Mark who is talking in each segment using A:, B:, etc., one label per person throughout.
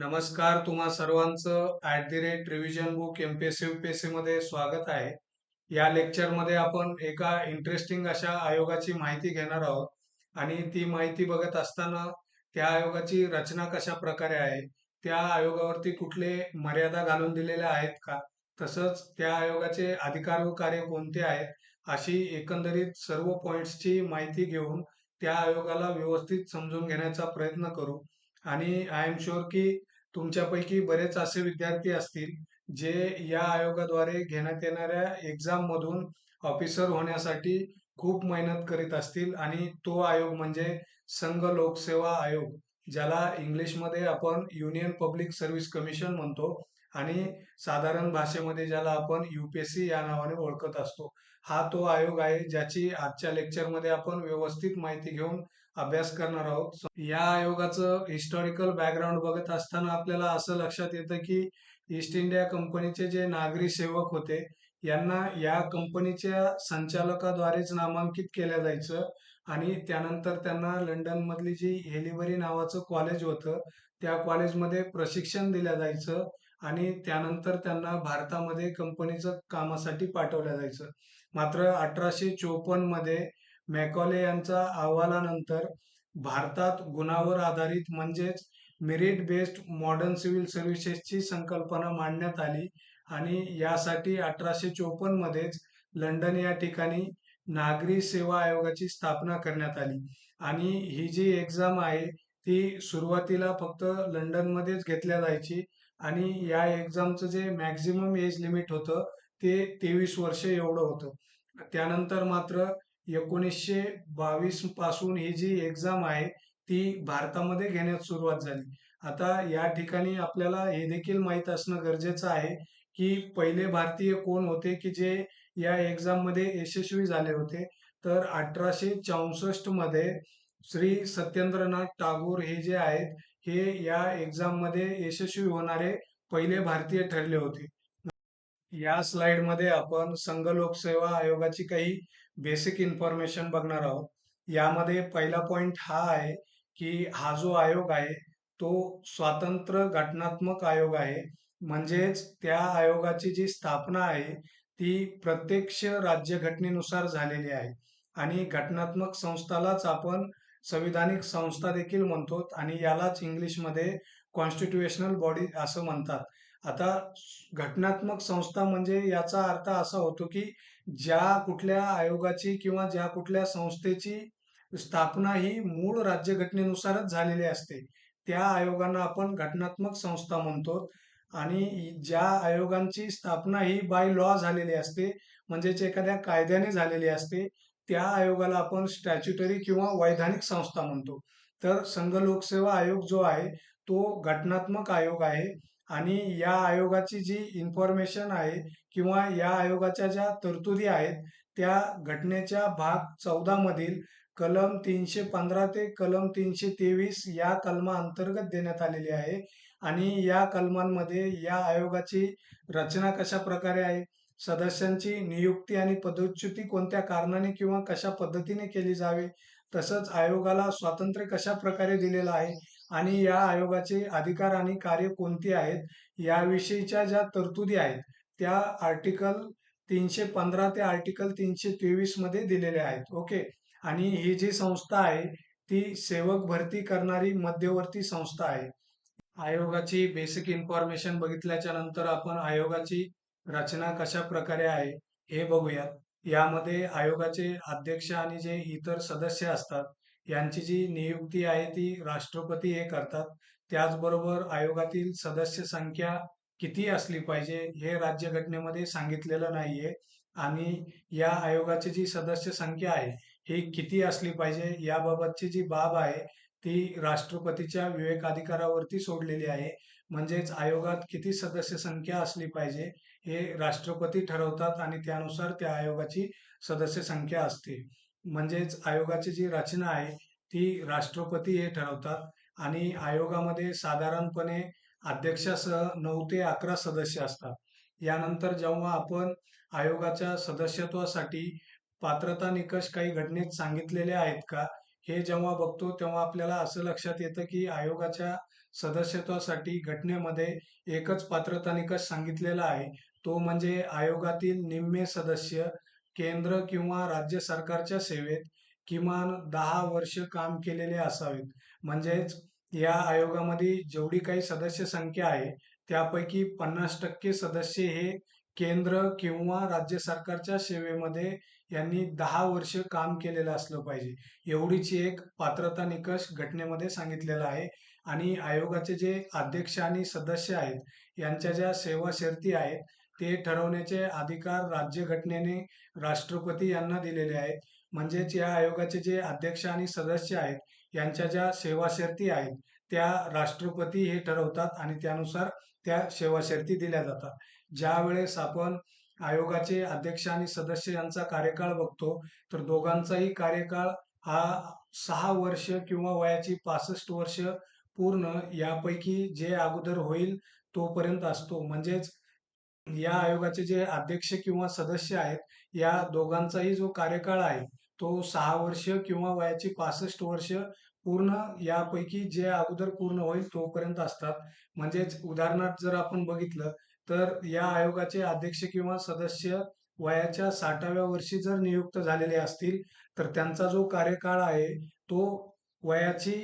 A: नमस्कार तुम्हा सर्वांचं at the rate revision book M P S U P S C मध्ये स्वागत आहे. या लेक्चरमध्ये आपण एका इंटरेस्टिंग अशा आयोगाची माहिती घेणार आहोत आणि ती माहिती बघत असताना त्या आयोगाची रचना कशा प्रकारे आहे त्या आयोगावरती कुठले मर्यादा घालून दिलेल्या आहेत का तसंच त्या आयोगाचे अधिकार व कार्य कोणते आहेत अशी एकंदरीत सर्व पॉईंट्सची माहिती घेऊन त्या आयोगाला व्यवस्थित समजून घेण्याचा प्रयत्न करू. आणि आय एम शुअर की तुमच्यापैकी बरेच असे विद्यार्थी असतील जे या आयोगाद्वारे घेण्यात येणाऱ्या एक्झाम मधून ऑफिसर होण्यासाठी खूप मेहनत करीत असतील आणि तो आयोग म्हणजे संघ लोकसेवा आयोग ज्याला इंग्लिशमध्ये आपण युनियन पब्लिक सर्व्हिस कमिशन म्हणतो आणि साधारण भाषेमध्ये ज्याला आपण युपीएससी या नावाने ओळखत असतो. हा तो आयोग आहे ज्याची आजच्या लेक्चरमध्ये आपण व्यवस्थित माहिती घेऊन अभ्यास करणार आहोत. या आयोगाचं हिस्टॉरिकल बॅकग्राऊंड बघत असताना आपल्याला असं लक्षात येतं की ईस्ट इंडिया कंपनीचे जे नागरी सेवक होते यांना या कंपनीच्या संचालकाद्वारेच नामांकित केलं जायचं आणि त्यानंतर त्यांना लंडन मधली जी हेलिबरी नावाचं कॉलेज होतं त्या कॉलेजमध्ये प्रशिक्षण दिलं जायचं आणि त्यानंतर त्यांना भारतामध्ये कंपनीचं कामासाठी पाठवलं जायचं. मात्र अठराशे चोपन्नमध्ये मॅकॉले यांच्या अहवालानंतर भारतात गुणावर आधारित म्हणजेच मेरिट बेस्ड मॉडर्न सिव्हिल सर्व्हिसेसची संकल्पना मांडण्यात आली आणि यासाठी अठराशे चोपन्न मध्येच लंडन या ठिकाणी नागरी सेवा आयोगाची स्थापना करण्यात आली. आणि ही जी एक्झाम आहे ती सुरुवातीला फक्त लंडनमध्येच घेतल्या जायची आणि या एक्झामचं जे मॅक्झिमम एज लिमिट होतं ते तेवीस वर्ष एवढं होतं. त्यानंतर मात्र एकोणीसशे बावीसपासून ही जी एक्झाम आहे ती भारतामध्ये घेण्यास सुरुवात झाली. आता या ठिकाणी आपल्याला हे देखील माहीत असणं गरजेचं आहे की पहिले भारतीय कोण होते की जे या एक्झाममध्ये यशस्वी झाले होते. तर अठराशे चौसष्टमध्ये श्री सत्येंद्रनाथ टागोर हे जे आहेत हे या एक्झाममध्ये यशस्वी होणारे पहिले भारतीय ठरले होते. या स्लाइडमध्ये आपण संघ लोकसेवा आयोगाची काही बेसिक इन्फॉर्मेशन बघणार आहोत. यामध्ये पहिला पॉइंट हा आहे की हा जो आयोग आहे तो स्वातंत्र्य घटनात्मक आयोग आहे. म्हणजेच त्या आयोगाची जी स्थापना आहे ती प्रत्यक्ष राज्यघटनेनुसार झालेली आहे. आणि घटनात्मक संस्थालाच आपण संविधानिक संस्था देखील म्हणतो आणि यालाच इंग्लिशमध्ये कॉन्स्टिट्युशनल बॉडी असं म्हणतात. आता घटनात्मक संस्था म्हणजे याचा अर्थ असा होतो की ज्या कुठल्या आयोगाची किंवा ज्या कुठल्या संस्थेची स्थापना ही मूळ राज्यघटनेनुसारच झालेली असते त्या आयोगांना आपण घटनात्मक संस्था म्हणतो. आणि ज्या आयोगांची स्थापना ही बाय लॉ झालेली असते म्हणजेच एखाद्या कायद्याने झालेली असते त्या आयोगाला आपण स्टॅच्युटरी किंवा वैधानिक संस्था म्हणतो. तर संघ लोकसेवा आयोग जो आहे तो घटनात्मक आयोग आहे. आणि या आयोगाची जी इन्फॉर्मेशन आहे किंवा या आयोगाच्या ज्या तरतुदी आहेत त्या घटनेच्या भाग चौदा मधील कलम तीनशे पंधरा ते कलम तीनशे तेवीस या कलमा अंतर्गत देण्यात आलेली आहे. आणि या कलमांमध्ये या आयोगाची रचना कशा प्रकारे आहे सदस्यांची नियुक्ती आणि पदच्युती कोणत्या कारणाने किंवा कशा पद्धतीने केली जावी तसंच आयोगाला स्वातंत्र्य कशा प्रकारे दिलेलं आहे आणि या आयोगाचे अधिकार आणि कार्य कोणती आहेत? याविषयीच्या ज्या तरतुदी आहेत त्या आर्टिकल तीनशे पंधरा ते आर्टिकल तीनशे तेवीसमध्ये दिलेल्या आहेत. ओके? आणि ही जी संस्था आहे ती सेवक भरती करणारी मध्यवर्ती संस्था आहे. आयोगाची बेसिक इन्फॉर्मेशन बघितल्याच्या नंतर आपण आयोगाची रचना कशा प्रकारे आहे हे बघूयात. यामध्ये आयोगाचे अध्यक्ष आणि जे इतर सदस्य असतात यांची जी नियुक्ती आहे ती राष्ट्रपती हे करतात. त्याचबरोबर आयोगातील सदस्य संख्या किती असली पाहिजे हे राज्यघटनेमध्ये सांगितलेलं नाहीये. आणि या आयोगाची जी सदस्य संख्या आहे ही किती असली पाहिजे याबाबतची जी बाब आहे ती राष्ट्रपतीच्या विवेकाधिकारावरती सोडलेली आहे. म्हणजेच आयोगात किती सदस्य संख्या असली पाहिजे हे राष्ट्रपती ठरवतात आणि त्यानुसार त्या आयोगाची सदस्य संख्या असते. म्हणजेच आयोगाची जी रचना आहे ती राष्ट्रपती हे ठरवतात. आणि आयोगामध्ये साधारणपणे अध्यक्षासह नऊ ते अकरा सदस्य असतात. यानंतर जेव्हा आपण आयोगाच्या सदस्यत्वासाठी पात्रता निकष काही घटनेत सांगितलेले आहेत का हे जेव्हा बघतो तेव्हा आपल्याला असं लक्षात येतं की आयोगाच्या सदस्यत्वासाठी घटनेमध्ये एकच पात्रता निकष सांगितलेला आहे. तो म्हणजे आयोगातील निम्मे सदस्य केंद्र किंवा राज्य सरकारच्या सेवेत किमान दहा वर्ष काम केलेले असावेत. म्हणजेच या आयोगामध्ये जेवढी काही सदस्य संख्या आहे त्यापैकी पन्नास टक्के सदस्य हे केंद्र किंवा राज्य सरकारच्या सेवेमध्ये यांनी दहा वर्ष काम केलेलं असलं पाहिजे. एवढीची एक पात्रता निकष घटनेमध्ये सांगितलेला आहे आणि आयोगाचे जे अध्यक्ष आणि सदस्य आहेत यांच्या ज्या सेवा शर्ती आहेत ते ठरवण्याचे अधिकार राज्यघटनेने राष्ट्रपती यांना दिलेले आहेत. म्हणजेच या आयोगाचे जे अध्यक्ष आणि सदस्य आहेत यांच्या ज्या सेवाशर्ती आहेत त्या राष्ट्रपती हे ठरवतात आणि त्यानुसार त्या सेवाशर्ती दिल्या जातात. ज्या वेळेस आपण आयोगाचे अध्यक्ष आणि सदस्य यांचा कार्यकाळ बघतो तर दोघांचाही कार्यकाळ हा सहा वर्ष किंवा वयाची पासष्ट वर्ष पूर्ण यापैकी जे अगोदर होईल तोपर्यंत असतो. म्हणजेच या आयोगाचे जे अध्यक्ष किंवा सदस्य आहेत या दोघांचाही जो कार्यकाळ आहे तो सहा वर्ष किंवा वयाची पासष्ट वर्ष पूर्ण यापैकी जे अगोदर पूर्ण होईल तोपर्यंत असतात. म्हणजेच उदाहरणार्थ जर आपण बघितलं तर या आयोगाचे अध्यक्ष किंवा सदस्य वयाच्या साठाव्या वर्षी जर नियुक्त झालेले असतील तर त्यांचा जो कार्यकाळ आहे तो वयाची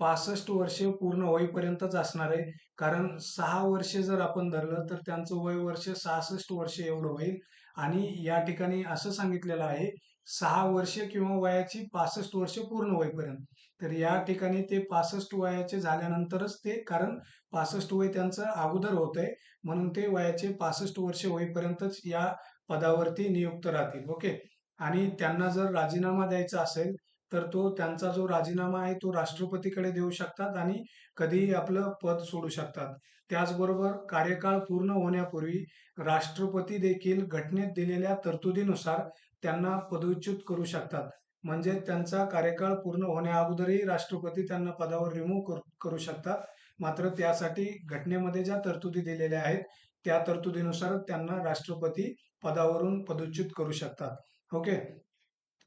A: पासष्ट वर्षे पूर्ण होईपर्यंतच असणार आहे. कारण सहा वर्षे जर आपण धरलं तर त्यांचं वय वर्ष सहासष्ट वर्ष एवढं होईल. आणि या ठिकाणी असं सांगितलेलं आहे सहा वर्ष किंवा वयाची पासष्ट वर्ष पूर्ण होईपर्यंत. तर या ठिकाणी ते पासष्ट वयाचे झाल्यानंतरच ते कारण पासष्ट वय त्यांचं अगोदर होत आहे म्हणून ते वयाचे पासष्ट वर्ष होईपर्यंतच या पदावरती नियुक्त राहतील. ओके? आणि त्यांना जर राजीनामा द्यायचा असेल तर तो त्यांचा जो राजीनामा आहे तो राष्ट्रपतीकडे देऊ शकतात आणि कधीही आपलं पद सोडू शकतात. त्याचबरोबर कार्यकाळ पूर्ण होण्यापूर्वी राष्ट्रपती देखील घटनेत दिलेल्या तरतुदीनुसार त्यांना पदोच्युत करू शकतात. म्हणजे त्यांचा कार्यकाळ पूर्ण होण्या अगोदरही राष्ट्रपती त्यांना पदावर रिमूव्ह करू शकतात. मात्र त्यासाठी घटनेमध्ये ज्या तरतुदी दिलेल्या आहेत त्या तरतुदीनुसार त्यांना राष्ट्रपती पदावरून पदोच्युत करू शकतात. ओके?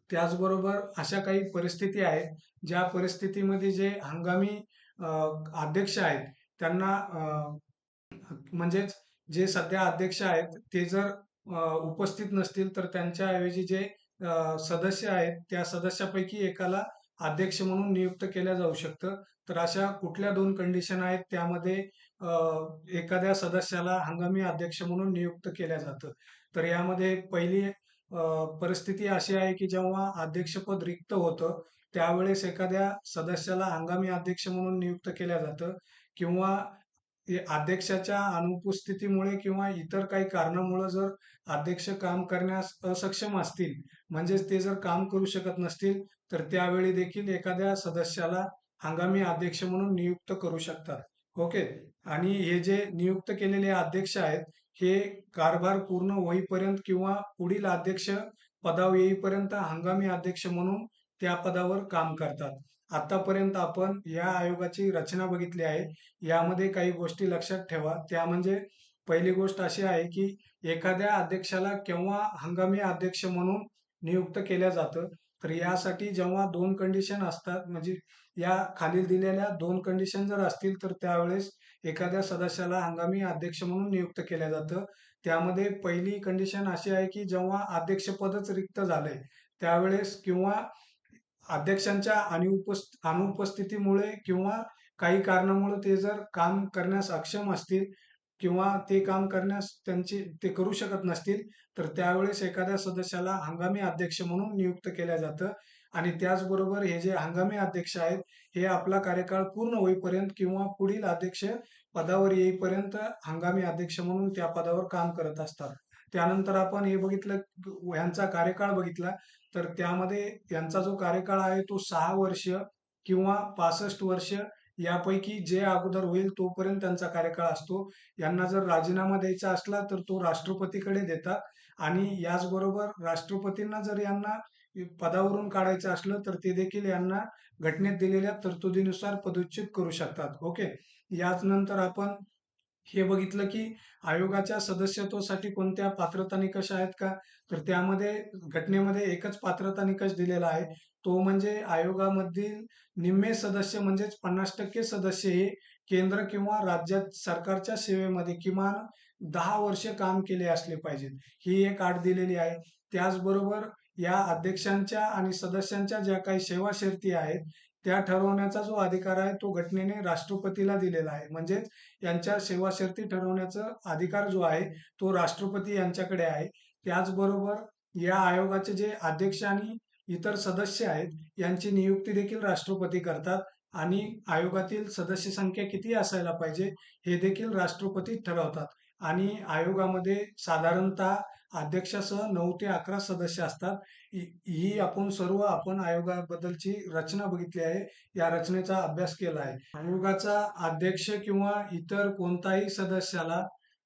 A: त्याचबरोबर अशा काही परिस्थिती आहेत ज्या परिस्थितीमध्ये जे हंगामी अध्यक्ष आहेत त्यांना म्हणजेच जे सध्या अध्यक्ष आहेत ते जर उपस्थित नसतील तर त्यांच्या ऐवजी जे सदस्य आहेत त्या सदस्यापैकी एकाला अध्यक्ष म्हणून नियुक्त केल्या जाऊ शकतं. तर अशा कुठल्या दोन कंडिशन आहेत त्यामध्ये एखाद्या सदस्याला हंगामी अध्यक्ष म्हणून नियुक्त केल्या जातं. तर यामध्ये पहिली परिस्थिती अशी आहे की जेव्हा अध्यक्षपद रिक्त होतं त्यावेळेस एखाद्या सदस्याला हंगामी अध्यक्ष म्हणून नियुक्त केल्या जातं किंवा अध्यक्षाच्या अनुपस्थितीमुळे किंवा इतर काही कारणामुळे जर अध्यक्ष काम करण्यास असक्षम असतील म्हणजेच ते जर काम करू शकत नसतील तर त्यावेळी देखील एखाद्या सदस्याला हंगामी अध्यक्ष म्हणून नियुक्त करू शकतात. ओके? आणि हे जे नियुक्त केलेले अध्यक्ष आहेत हे कारभार पूर्ण होईपर्यंत किंवा पुढील अध्यक्ष पदावर येईपर्यंत हंगामी अध्यक्ष म्हणून त्या पदावर काम करतात. आतापर्यंत आपण या आयोगाची रचना बघितली आहे. यामध्ये काही गोष्टी लक्षात ठेवा. त्या म्हणजे पहिली गोष्ट अशी आहे की एखाद्या अध्यक्षाला केव्हा हंगामी अध्यक्ष म्हणून नियुक्त केल्या जातं तर यासाठी जेव्हा दोन कंडिशन असतात म्हणजे या खालील दिलेल्या दोन कंडिशन जर असतील तर त्यावेळेस एखाद्या सदस्याला हंगामी अध्यक्ष म्हणून नियुक्त केलं जातं. त्यामध्ये पहिली कंडिशन अशी आहे की जेव्हा अध्यक्षपदच रिक्त झालंय त्यावेळेस किंवा अध्यक्षांच्या अनुपस्थितीमुळे किंवा काही कारणामुळे ते जर काम करण्यास अक्षम असतील किंवा ते काम करण्यास त्यांचे ते करू शकत नसतील तर त्यावेळेस एखाद्या सदस्याला हंगामी अध्यक्ष म्हणून नियुक्त केल्या जातं. आणि त्याचबरोबर हे जे हंगामी अध्यक्ष आहेत हे आपला कार्यकाळ पूर्ण होईपर्यंत किंवा पुढील अध्यक्ष पदावर येईपर्यंत हंगामी अध्यक्ष म्हणून त्या पदावर काम करत असतात. त्यानंतर आपण हे बघितलं यांचा कार्यकाळ बघितला तर त्यामध्ये यांचा जो कार्यकाळ आहे तो सहा वर्ष किंवा पासष्ट वर्ष यापैकी जे अगोदर होईल तोपर्यंत त्यांचा कार्यकाळ असतो. यांना जर राजीनामा द्यायचा असला तर तो राष्ट्रपतीकडे देतात. आणि याचबरोबर राष्ट्रपतींना जर यांना पदावरून काढायचं असलं तर ते देखील यांना घटनेत दिलेल्या तरतुदीनुसार पदच्युत करू शकतात. ओके? याच नंतर आपण हे बघितलं की आयोगाच्या सदस्यत्वासाठी कोणत्या पात्रता निकष आहेत का? तर त्यामध्ये घटनेमध्ये एकच पात्रता निकष दिलेला आहे. तो म्हणजे आयोगामधील निम्मे सदस्य म्हणजेच पन्नास टक्के सदस्य हे केंद्र किंवा राज्यात सरकारच्या सेवेमध्ये किमान दहा वर्ष काम केले असले पाहिजेत. ही एक आठ दिलेली आहे. त्याचबरोबर या अध्यक्षांच्या आणि सदस्यांच्या ज्या काही सेवा शर्ती आहेत त्या ठरवण्याचा जो अधिकार आहे तो घटनेने राष्ट्रपतीला दिलेला आहे. म्हणजेच यांच्या सेवा शर्ती ठरवण्याचा अधिकार जो आहे तो राष्ट्रपती यांच्याकडे आहे. त्याचबरोबर या आयोगाचे जे अध्यक्ष आणि इतर सदस्य आहेत यांची नियुक्ती देखील राष्ट्रपती करतात आणि आयोगातील सदस्य संख्या किती असायला पाहिजे हे देखील राष्ट्रपती ठरवतात. आणि आयोगामध्ये साधारणतः अध्यक्षासह नऊ ते अकरा सदस्य असतात. ही आपण सर्व आपण आयोगाबद्दलची रचना बघितली आहे. या रचनेचा अभ्यास केला आहे. आयोगाचा अध्यक्ष किंवा इतर कोणताही सदस्याला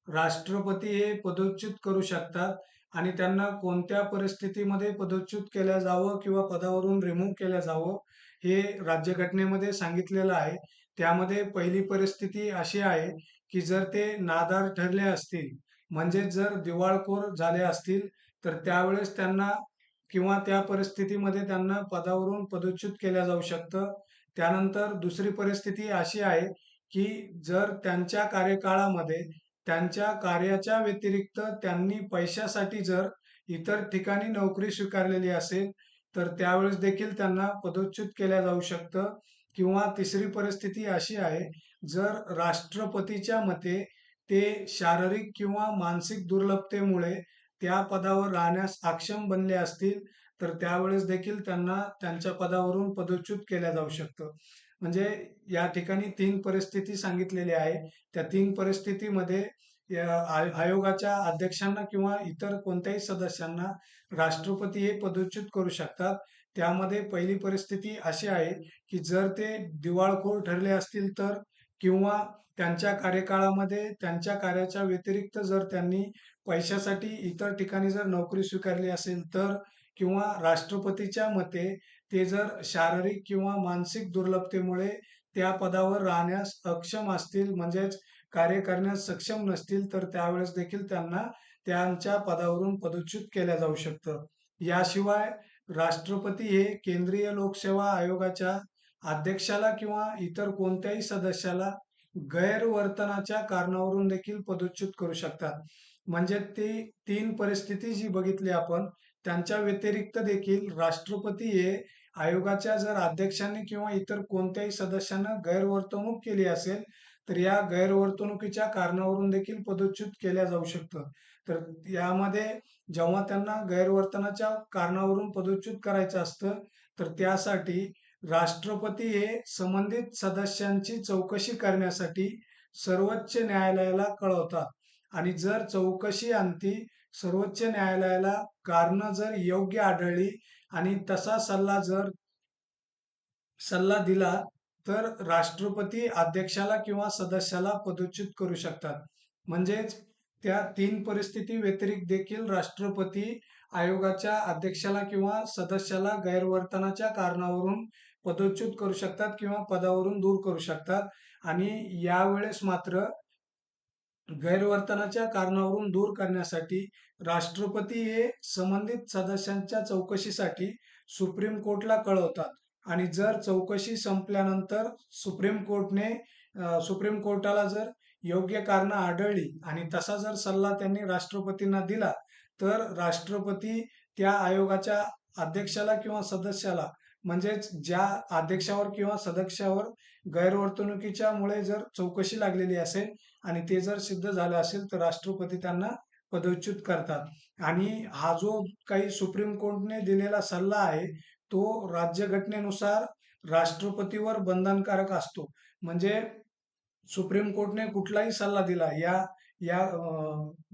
A: राष्ट्रपती हे पदोच्युत करू शकतात आणि त्यांना कोणत्या परिस्थितीमध्ये पदोच्युत केल्या जावं किंवा पदावरून रिमूव्ह केल्या जावं हे राज्यघटनेमध्ये सांगितलेलं आहे. त्यामध्ये पहिली परिस्थिती अशी आहे की जर ते नादार ठरले असतील म्हणजे जर दिवाळखोर झाले असतील तर त्यावेळेस त्यांना किंवा त्या परिस्थितीमध्ये त्यांना पदावरून पदच्युत केल्या जाऊ शकतं. त्यानंतर दुसरी परिस्थिती अशी आहे की जर त्यांच्या कार्यकाळामध्ये त्यांच्या कार्याच्या व्यतिरिक्त त्यांनी पैशासाठी जर इतर ठिकाणी नोकरी स्वीकारलेली असेल तर त्यावेळेस देखील त्यांना पदोच्युत केल्या जाऊ शकतं. किंवा तिसरी परिस्थिती अशी आहे जर राष्ट्रपतीच्या मते ते शारीरिक किंवा मानसिक दुर्लभतेमुळे त्या पदावर राहण्यास अक्षम बनले असतील तर त्यावेळेस देखील त्यांना त्यांच्या पदावरून पदच्युत केल्या जाऊ शकतं. म्हणजे या ठिकाणी तीन परिस्थिती सांगितलेली आहे. त्या तीन परिस्थितीमध्ये आयोगाच्या अध्यक्षांना किंवा इतर कोणत्याही सदस्यांना राष्ट्रपती हे पदच्युत करू शकतात. त्यामध्ये पहिली परिस्थिती अशी आहे की जर ते दिवाळखोर ठरले असतील तर किंवा त्यांच्या कार्यकाळामध्ये त्यांच्या कार्याच्या व्यतिरिक्त जर त्यांनी पैशासाठी इतर ठिकाणी जर नोकरी स्वीकारली असेल तर किंवा राष्ट्रपतीच्या मते ते जर शारीरिक किंवा मानसिक दुर्लभतेमुळे त्या पदावर राहण्यास अक्षम असतील म्हणजेच कार्य करण्यास सक्षम नसतील तर त्यावेळेस देखील त्यांना त्यांच्या पदावरून पदच्युत केल्या जाऊ शकतं. याशिवाय राष्ट्रपती हे केंद्रीय लोकसेवा आयोगाच्या अध्यक्षाला किंवा इतर कोणत्याही सदस्याला गैरवर्तनाच्या कारणावरून देखील पदच्युत करू शकतात. म्हणजे ती तीन परिस्थिती जी बघितली आपण त्यांच्या व्यतिरिक्त देखील राष्ट्रपती हे आयोगाच्या जर अध्यक्षांनी किंवा इतर कोणत्याही सदस्यांना गैरवर्तणूक केली असेल तर या गैरवर्तणुकीच्या कारणावरून देखील पदच्युत केल्या जाऊ शकतं. तर यामध्ये जेव्हा त्यांना गैरवर्तनाच्या कारणावरून पदच्युत करायचं असतं तर त्यासाठी राष्ट्रपती हे संबंधित सदस्यांची चौकशी करण्यासाठी सर्वोच्च न्यायालयाला कळवतात. आणि जर चौकशी अंती सर्वोच्च न्यायालयाला कारण जर योग्य आढळली आणि तसा सल्ला जर सल्ला दिला तर राष्ट्रपती अध्यक्षाला किंवा सदस्याला पदच्युत करू शकतात. म्हणजेच त्या तीन परिस्थिती व्यतिरिक्त देखील राष्ट्रपती आयोगाच्या अध्यक्षाला किंवा सदस्याला गैरवर्तनाच्या कारणावरून पदच्युत करू शकतात किंवा पदावरून दूर करू शकतात. आणि यावेळेस मात्र गैरवर्तनाच्या कारणावरून दूर करण्यासाठी राष्ट्रपती हे संबंधित सदस्यांच्या चौकशीसाठी सुप्रीम कोर्टला कळवतात. आणि जर चौकशी संपल्यानंतर सुप्रीम कोर्टने सुप्रीम कोर्टाला जर योग्य कारण आढळली आणि तसा जर सल्ला त्यांनी राष्ट्रपतींना दिला तर राष्ट्रपती त्या आयोगाच्या अध्यक्षाला किंवा सदस्याला म्हणजेच ज्या अध्यक्षावर किंवा सदस्यावर गैरवर्तणुकीच्या मुळे जर चौकशी लागलेली असेल आणि ते जर सिद्ध झालं असेल तर राष्ट्रपती त्यांना पदच्युत करतात. आणि हा जो काही सुप्रीम कोर्टने दिलेला सल्ला आहे तो राज्यघटनेनुसार राष्ट्रपतीवर बंधनकारक असतो. म्हणजे सुप्रीम कोर्टने कुठलाही सल्ला दिला या या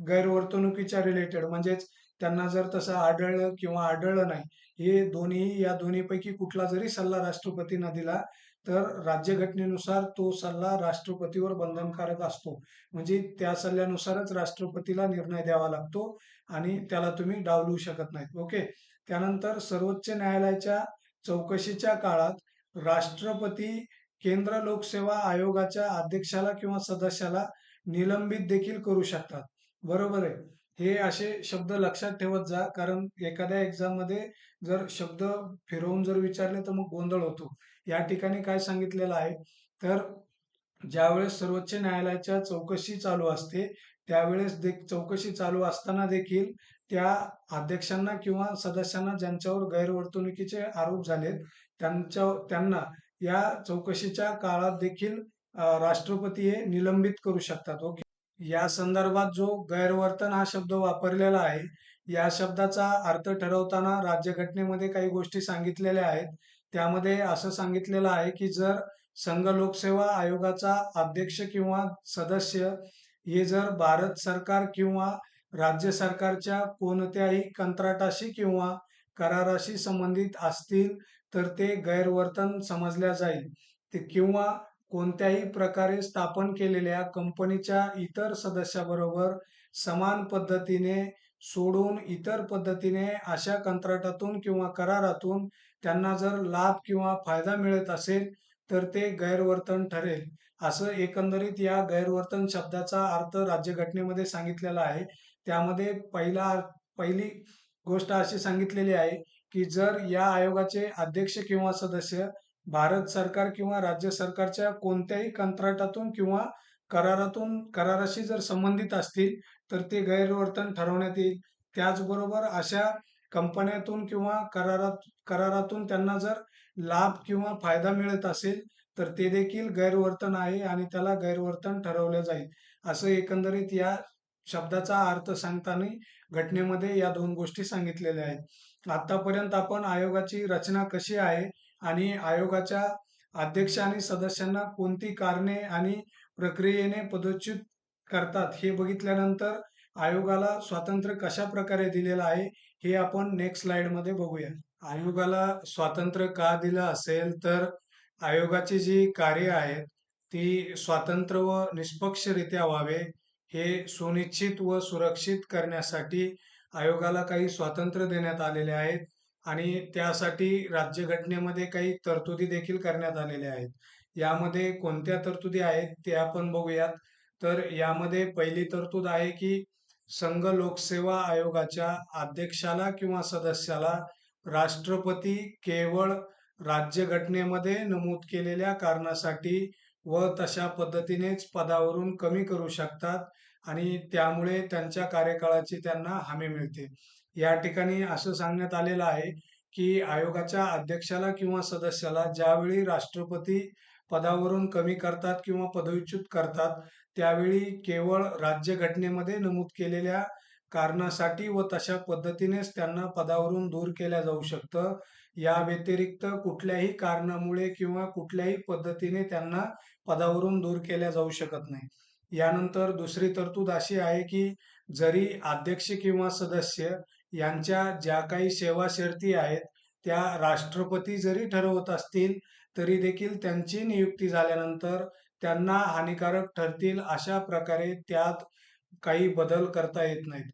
A: गैरवर्तणुकीच्या रिलेटेड म्हणजेच त्यांना जर तसं आढळलं किंवा आढळलं नाही हे दोन्ही या दोन्हीपैकी कुठला जरी सल्ला राष्ट्रपतींना दिला तर राज्यघटनेनुसार तो सल्ला राष्ट्रपतीवर बंधनकारक असतो. म्हणजे त्या सल्ल्यानुसारच राष्ट्रपतीला निर्णय द्यावा लागतो आणि त्याला तुम्ही डावलू शकत नाहीत. ओके? त्यानंतर सर्वोच्च न्यायालयाच्या चौकशीच्या काळात राष्ट्रपती केंद्र लोकसेवा आयोगाच्या अध्यक्षाला किंवा सदस्याला निलंबित देखील करू शकतात. बरोबर आहे? हे असे शब्द लक्षात ठेवत जा कारण एखाद्या एक्झाममध्ये जर शब्द फिरवून जर विचारले तर मग गोंधळ होतो. या ठिकाणी काय सांगितलेलं आहे? तर ज्यावेळेस सर्वोच्च न्यायालयाच्या चौकशी चालू असते त्यावेळेस दे चौकशी चालू असताना देखील त्या अध्यक्षांना किंवा सदस्यांना ज्यांच्यावर गैरवर्तणुकीचे आरोप झालेत त्यांच्या त्यांना या चौकशीच्या काळात देखील राष्ट्रपती हे निलंबित करू शकतात. ओके. या संदर्भात जो गैरवर्तन हा शब्द वापरलेला आहे या शब्दाचा अर्थ ठरवताना राज्यघटनेमध्ये काही गोष्टी सांगितलेल्या आहेत. त्यामध्ये असं सांगितलेलं आहे की जर संघ लोकसेवा आयोगाचा अध्यक्ष किंवा सदस्य हे जर भारत सरकार किंवा राज्य सरकारच्या कोणत्याही कंत्राटाशी किंवा कराराशी संबंधित असतील तर ते गैरवर्तन समजल्या जाईल. ते किंवा कोणत्याही प्रकारे स्थापन केलेल्या कंपनीच्या इतर सदस्याबरोबर समान पद्धतीने सोडून इतर पद्धतीने अशा कंत्राटातून किंवा करारातून त्यांना जर लाभ किंवा फायदा मिळत असेल तर ते गैरवर्तन ठरेल. असं एकंदरीत या गैरवर्तन शब्दाचा अर्थ राज्यघटनेमध्ये सांगितलेला आहे. त्यामध्ये पहिला पहिली गोष्ट अशी सांगितलेली आहे की जर या आयोगाचे अध्यक्ष किंवा सदस्य भारत सरकार किंवा राज्य सरकारच्या कोणत्याही कंत्राटातून किंवा करारातून कराराशी जर संबंधित असतील तर ते गैरवर्तन ठरवण्यात येईल. त्याचबरोबर अशा कंपन्यातून किंवा करारात करारातून त्यांना जर लाभ किंवा फायदा मिळत असेल तर ते देखील गैरवर्तन आहे आणि त्याला गैरवर्तन ठरवलं जाईल. असं एकंदरीत या शब्दाचा अर्थ सांगताना घटनेमध्ये या दोन गोष्टी सांगितलेल्या आहेत. आतापर्यंत आपण आयोगाची रचना कशी आहे आणि आयोगाच्या अध्यक्ष आणि सदस्यांना कोणती कारणे आणि प्रक्रियेने पदच्युत करतात हे बघितल्यानंतर आयोगाला स्वातंत्र्य कशा प्रकारे दिलेलं आहे हे आपण नेक्स्ट स्लाइडमध्ये बघूया. आयोगाला स्वातंत्र्य का दिलं असेल तर आयोगाची जी कार्य आहेत ती स्वातंत्र्य व निष्पक्षरित्या व्हावे हे सुनिश्चित व सुरक्षित करण्यासाठी आयोगाला काही स्वातंत्र्य देण्यात आलेले आहेत. आणि त्यासाठी राज्यघटनेमध्ये काही तरतुदी देखील करण्यात आलेल्या आहेत. यामध्ये कोणत्या तरतुदी आहेत ते आपण बघूयात. तर यामध्ये पहिली तरतूद आहे की संघ लोकसेवा आयोगाच्या अध्यक्षाला किंवा सदस्याला राष्ट्रपती केवळ राज्यघटनेमध्ये नमूद केलेल्या कारणासाठी व तशा पद्धतीनेच पदावरून कमी करू शकतात आणि त्यामुळे त्यांच्या कार्यकाळाची त्यांना हमी मिळते. या ठिकाणी असं सांगण्यात आलेलं आहे की आयोगाच्या अध्यक्षाला किंवा सदस्याला ज्यावेळी राष्ट्रपती पदावरून कमी करतात किंवा पदविच्युत करतात त्यावेळी केवळ राज्यघटनेमध्ये नमूद केलेल्या कारणासाठी व तशा पद्धतीनेच त्यांना पदावरून दूर केल्या जाऊ शकतं. या व्यतिरिक्त कुठल्याही कारणामुळे किंवा कुठल्याही पद्धतीने त्यांना पदावरून दूर केल्या जाऊ शकत नाही. यानंतर दुसरी तरतूद अशी आहे की जरी अध्यक्ष किंवा सदस्य यांच्या ज्या काही सेवा शर्ती आहेत त्या राष्ट्रपती जरी ठरवत असतील तरी देखील त्यांची नियुक्ती झाल्यानंतर त्यांना हानिकारक ठरतील अशा प्रकारे त्यात काही बदल करता येत नाहीत.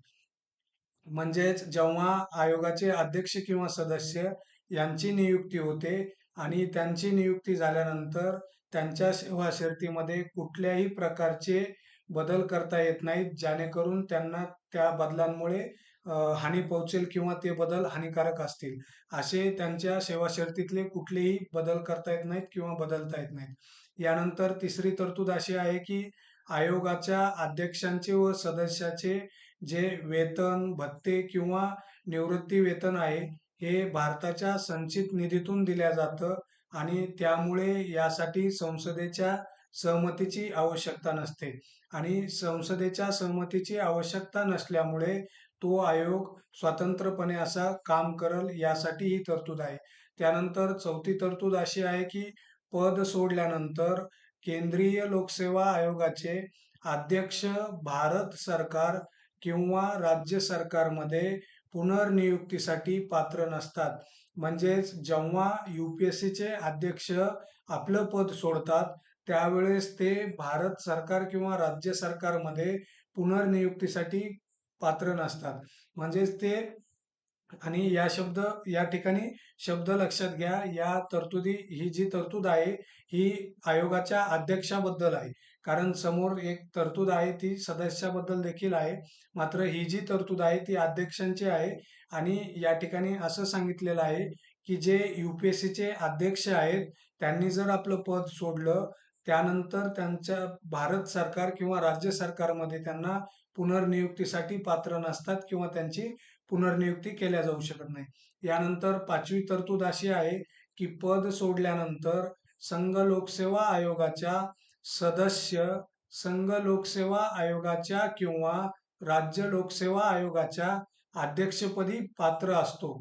A: म्हणजेच जेव्हा आयोगाचे अध्यक्ष किंवा सदस्य यांची नियुक्ती होते आणि त्यांची नियुक्ती झाल्यानंतर त्यांच्या सेवा शर्तीमध्ये कुठल्याही प्रकारचे बदल करता येत नाहीत जेणेकरून त्यांना त्या बदलांमुळे हानी पोहोचेल किंवा ते बदल हानिकारक असतील असे त्यांच्या सेवा शर्तीतले कुठलेही बदल करता येत नाहीत किंवा बदलता येत नाहीत. यानंतर तिसरी तरतूद अशी आहे की आयोगाच्या अध्यक्षांचे व सदस्याचे जे वेतन भत्ते किंवा निवृत्ती वेतन आहे हे भारताच्या संचित निधीतून दिल्या जातं आणि त्यामुळे यासाठी संसदेच्या सहमतीची आवश्यकता नसते. आणि संसदेच्या सहमतीची आवश्यकता नसल्यामुळे तो आयोग स्वतंत्रपणे असा काम करल यासाठी ही तरतूद आहे. त्यानंतर चौथी तरतूद अशी आहे की पद सोडल्यानंतर केंद्रीय लोकसेवा आयोगाचे अध्यक्ष भारत सरकार किंवा राज्य सरकारमध्ये पुनर्नियुक्तीसाठी पात्र नसतात. म्हणजेच जेव्हा युपीएससीचे अध्यक्ष आपलं पद सोडतात त्यावेळेस ते भारत सरकार किंवा राज्य सरकारमध्ये पुनर्नियुक्तीसाठी पात्र नसतात. म्हणजेच ते आणि या शब्द या ठिकाणी शब्द लक्षात घ्या या तरतुदी ही जी तरतूद आहे ही आयोगाच्या अध्यक्षाबद्दल आहे. कारण समोर एक तरतूद आहे ती सदस्याबद्दल देखील आहे. मात्र ही जी तरतूद आहे ती अध्यक्षांची आहे. आणि या ठिकाणी असं सांगितलेलं आहे की जे युपीएससीचे अध्यक्ष आहेत त्यांनी जर आपलं पद सोडलं त्यानंतर त्यांच्या भारत सरकार किंवा राज्य सरकारमध्ये त्यांना पुनर्नियुक्तीसाठी पात्र नसतात किंवा त्यांची पुनर्नियुक्ती केल्या जाऊ शकत नाही. यानंतर पाचवी तरतूद अशी आहे की पद सोडल्यानंतर संघ लोकसेवा आयोगाच्या सदस्य संघ लोकसेवा आयोगाच्या किंवा राज्य लोकसेवा आयोगाच्या अध्यक्षपदी पात्र असतो.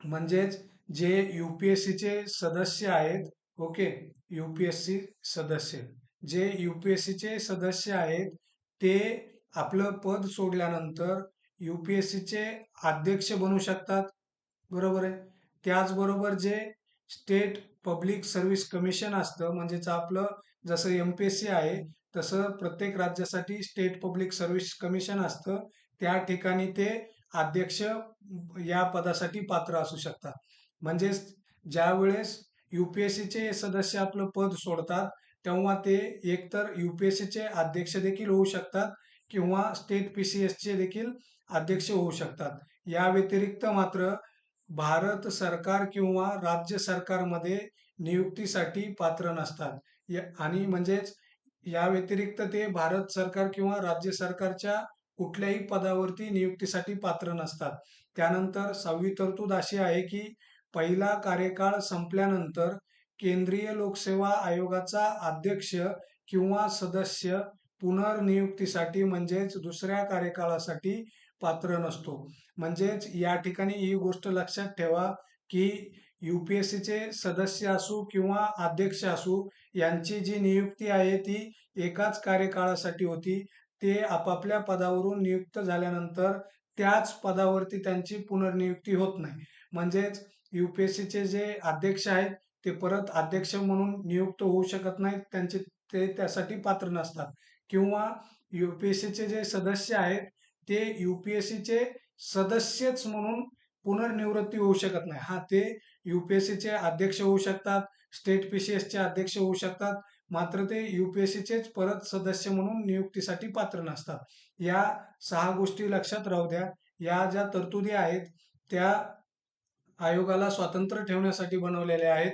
A: म्हणजेच जे युपीएससीचे सदस्य आहेत ओके युपीएससी सदस्य. जे युपीएससीचे सदस्य आहेत ते आपलं पद सोडल्यानंतर युपीएससीचे अध्यक्ष बनू शकतात. बरोबर आहे. त्याचबरोबर जे स्टेट पब्लिक सर्व्हिस कमिशन असतं म्हणजेच आपलं जसं एम पी एस सी आहे तसं प्रत्येक राज्यासाठी स्टेट पब्लिक सर्व्हिस कमिशन असतं. त्या ठिकाणी ते अध्यक्ष या पदासाठी पात्र असू शकतात. म्हणजेच ज्या वेळेस युपीएससीचे सदस्य आपलं पद सोडतात तेव्हा ते एकतर युपीएससीचे अध्यक्ष देखील होऊ शकतात किंवा स्टेट पी सी एसचे देखील अध्यक्ष होऊ शकतात. या व्यतिरिक्त मात्र भारत सरकार किंवा राज्य सरकारमध्ये नियुक्तीसाठी पात्र नसतात. आणि म्हणजेच या व्यतिरिक्त ते भारत सरकार किंवा राज्य सरकारच्या कुठल्याही पदावरती नियुक्तीसाठी पात्र नसतात. त्यानंतर सहावी तरतूद अशी आहे की पहिला कार्यकाळ संपल्यानंतर केंद्रीय लोकसेवा आयोगाचा अध्यक्ष किंवा सदस्य पुनर्नियुक्तीसाठी म्हणजेच दुसऱ्या कार्यकाळासाठी पात्र नसतो. म्हणजेच या ठिकाणी ही गोष्ट लक्षात ठेवा की युपीएससीचे सदस्य असू किंवा अध्यक्ष असू यांची जी नियुक्ती आहे ती एकाच कार्यकाळासाठी होती. ते आपापल्या पदावरून नियुक्त झाल्यानंतर त्याच पदावरती त्यांची पुनर्नियुक्ती होत नाही. म्हणजेच युपीएससीचे जे अध्यक्ष आहेत ते परत अध्यक्ष म्हणून नियुक्त होऊ शकत नाहीत. त्यांचे ते त्यासाठी पात्र नसतात. किंवा युपीएससीचे जे सदस्य आहेत ते युपीएससीचे सदस्यच म्हणून पुनर्निवृत्ती होऊ शकत नाही. हा ते युपीएससीचे अध्यक्ष होऊ शकतात स्टेट पी सी एसचे अध्यक्ष होऊ शकतात मात्र ते युपीएससीचेच परत सदस्य म्हणून नियुक्तीसाठी पात्र नसतात. या सहा गोष्टी लक्षात राहू द्या. या ज्या तरतुदी आहेत त्या आयोगाला स्वातंत्र्य ठेवण्यासाठी बनवलेल्या आहेत.